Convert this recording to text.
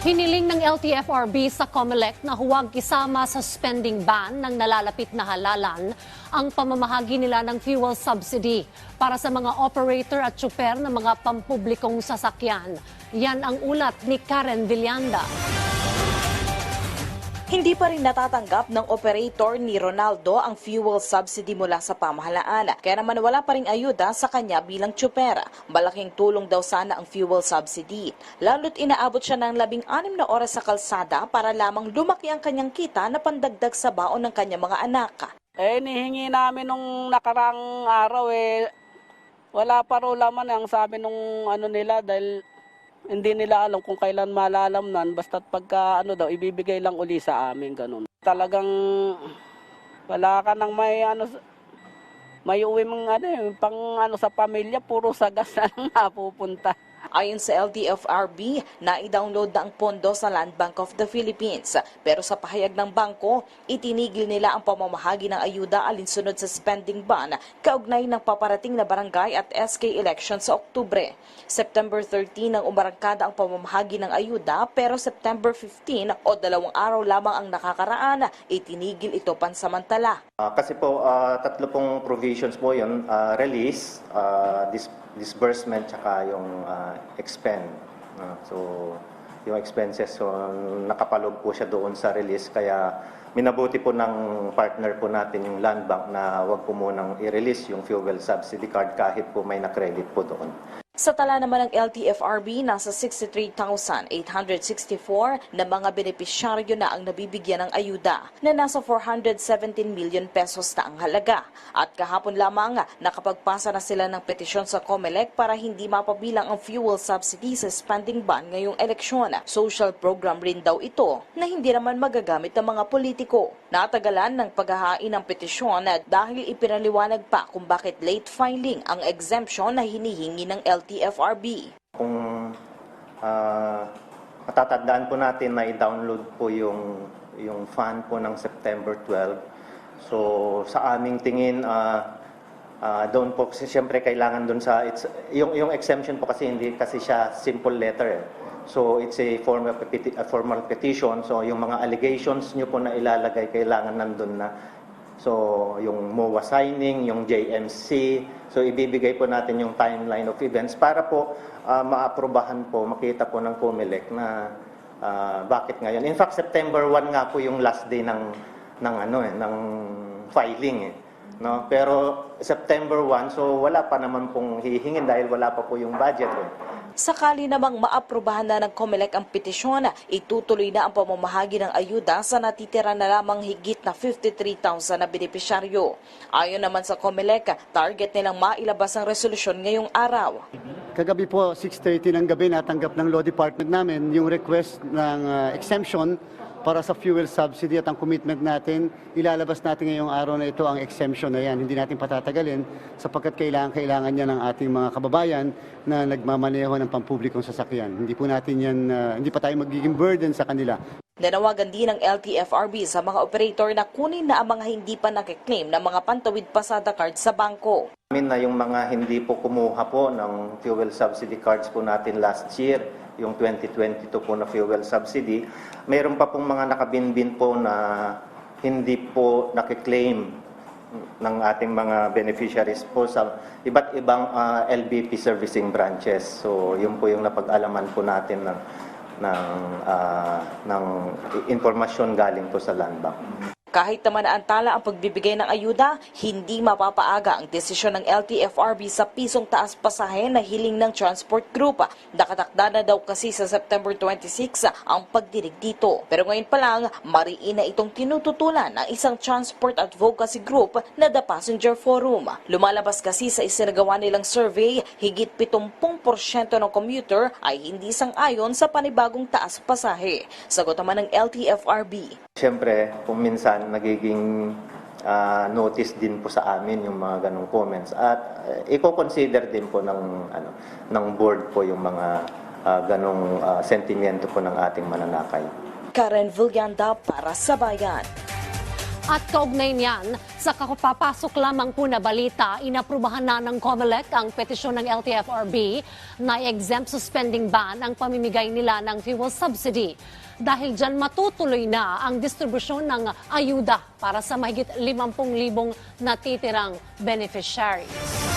Hiniling ng LTFRB sa COMELEC na huwag isama sa spending ban ng nalalapit na halalan ang pamamahagi nila ng fuel subsidy para sa mga operator at tsuper ng mga pampublikong sasakyan. Yan ang ulat ni Karen Villanda. Hindi pa rin natatanggap ng operator ni Ronaldo ang fuel subsidy mula sa pamahalaan. Kaya naman wala pa rin ayuda sa kanya bilang tsupera. Malaking tulong daw sana ang fuel subsidy. Lalo't inaabot siya ng labing anim na oras sa kalsada para lamang lumaki ang kanyang kita na pandagdag sa baon ng kanyang mga anak. Eh, nihingi namin nung nakarang araw eh, wala pa raw laman eh, ang sabi nung ano nila dahil hindi nila alam kung kailan malalamnan basta't pagka ano daw ibibigay lang uli sa amin ganun. Talagang wala ka nang may ano may uwi mong ano eh, pang ano sa pamilya puro sa gas na napupunta. Ayon sa LTFRB, na-download na ang pondo sa Land Bank of the Philippines. Pero sa pahayag ng bangko, itinigil nila ang pamamahagi ng ayuda alinsunod sa spending ban kaugnay ng paparating na barangay at SK election sa Oktubre. September 13 ang umarangkada ang pamamahagi ng ayuda pero September 15 o dalawang araw lamang ang nakakaraan, itinigil ito pansamantala. Ah, kasi po, ah, tatlo pong provisions po yun, ah, release, ah, dis- disbursement, tsaka yung ah, expend. Ah, so, yung expenses, so, nakapalog po siya doon sa release, kaya minabuti po ng partner po natin yung land bank na wag po munang i-release yung fuel subsidy card kahit po may na-credit po doon. Sa tala naman ng LTFRB, nasa 63,864 na mga benepisyaryo na ang nabibigyan ng ayuda na nasa 417 million pesos na ang halaga. At kahapon lamang nakapagpasa na sila ng petisyon sa COMELEC para hindi mapabilang ang fuel subsidy sa spending ban ngayong eleksyon. Social program rin daw ito na hindi naman magagamit ng mga politiko. Natagalan ng paghahain ng petisyon dahil ipinaliwanag pa kung bakit late filing ang exemption na hinihingi ng LTFRB. Kung ah, matatandaan po natin na i-download po yung, yung fund po ng September 12. So sa aming tingin, ah, ah, doon po kasi siyempre kailangan doon sa, it's, yung, yung exemption po kasi hindi kasi siya simple letter. Eh. So it's a formal, peti- a formal petition. So yung mga allegations nyo po na ilalagay kailangan nandun na So, yung MOA signing, yung JMC. So, ibibigay po natin yung timeline of events para po ah, maaprobahan po, makita po ng COMELEC na ah, bakit ngayon. In fact, September 1 nga po yung last day ng ng ano eh, ng filing eh. No? Pero September 1, so wala pa naman pong hihingin dahil wala pa po yung budget eh. Sakali namang maaprubahan na ng COMELEC ang petisyon, itutuloy na ang pamamahagi ng ayuda sa natitira na lamang higit na 53,000 na benepisyaryo. Ayon naman sa COMELEC, target nilang mailabas ang resolusyon ngayong araw. Kagabi po, 6.30 ng gabi, natanggap ng Law Department namin yung request ng uh, exemption para sa fuel subsidy at ang commitment natin, ilalabas natin ngayong araw na ito ang exemption na yan. Hindi natin patatagalin sapagkat kailangan, kailangan niya ng ating mga kababayan na nagmamaneho ng pampublikong sasakyan. Hindi po natin yan, uh, hindi pa tayo magiging burden sa kanila. Nanawagan din ng LTFRB sa mga operator na kunin na ang mga hindi pa nakiklaim ng mga pantawid pasada card sa bangko. Amin na yung mga hindi po kumuha po ng fuel subsidy cards po natin last year, yung 2022 po na fuel subsidy, mayroon pa pong mga nakabinbin po na hindi po nakiklaim ng ating mga beneficiaries po sa iba't ibang ah, LBP servicing branches. So, yun po yung napag-alaman po natin ng ng ah, ng impormasyon galing po sa Land Bank. Kahit naman naantala ang pagbibigay ng ayuda, hindi mapapaaga ang desisyon ng LTFRB sa pisong taas pasahe na hiling ng Transport Group. Nakatakda na daw kasi sa September 26 ang pagdinig dito. Pero ngayon pa lang, mariin na itong tinututulan ng isang transport advocacy group na The Passenger Forum. Lumalabas kasi sa isinagawa nilang survey, higit 70% ng commuter ay hindi sang-ayon sa panibagong taas pasahe. Sagot naman ng LTFRB. Siyempre, kung minsan nagiging ah, notice din po sa amin yung mga ganong comments at uh, i-consider din po ng ano ng board po yung mga ah, ganong ah, sentimiento po ng ating mananakay. Karen Villanda para sa Bayan. At kaugnay niyan, sa kakapapasok lamang po na balita, inaprubahan na ng COMELEC ang petisyon ng LTFRB na exempt suspending ban ang pamimigay nila ng fuel subsidy. Dahil dyan matutuloy na ang distribusyon ng ayuda para sa mahigit 50,000 natitirang beneficiaries.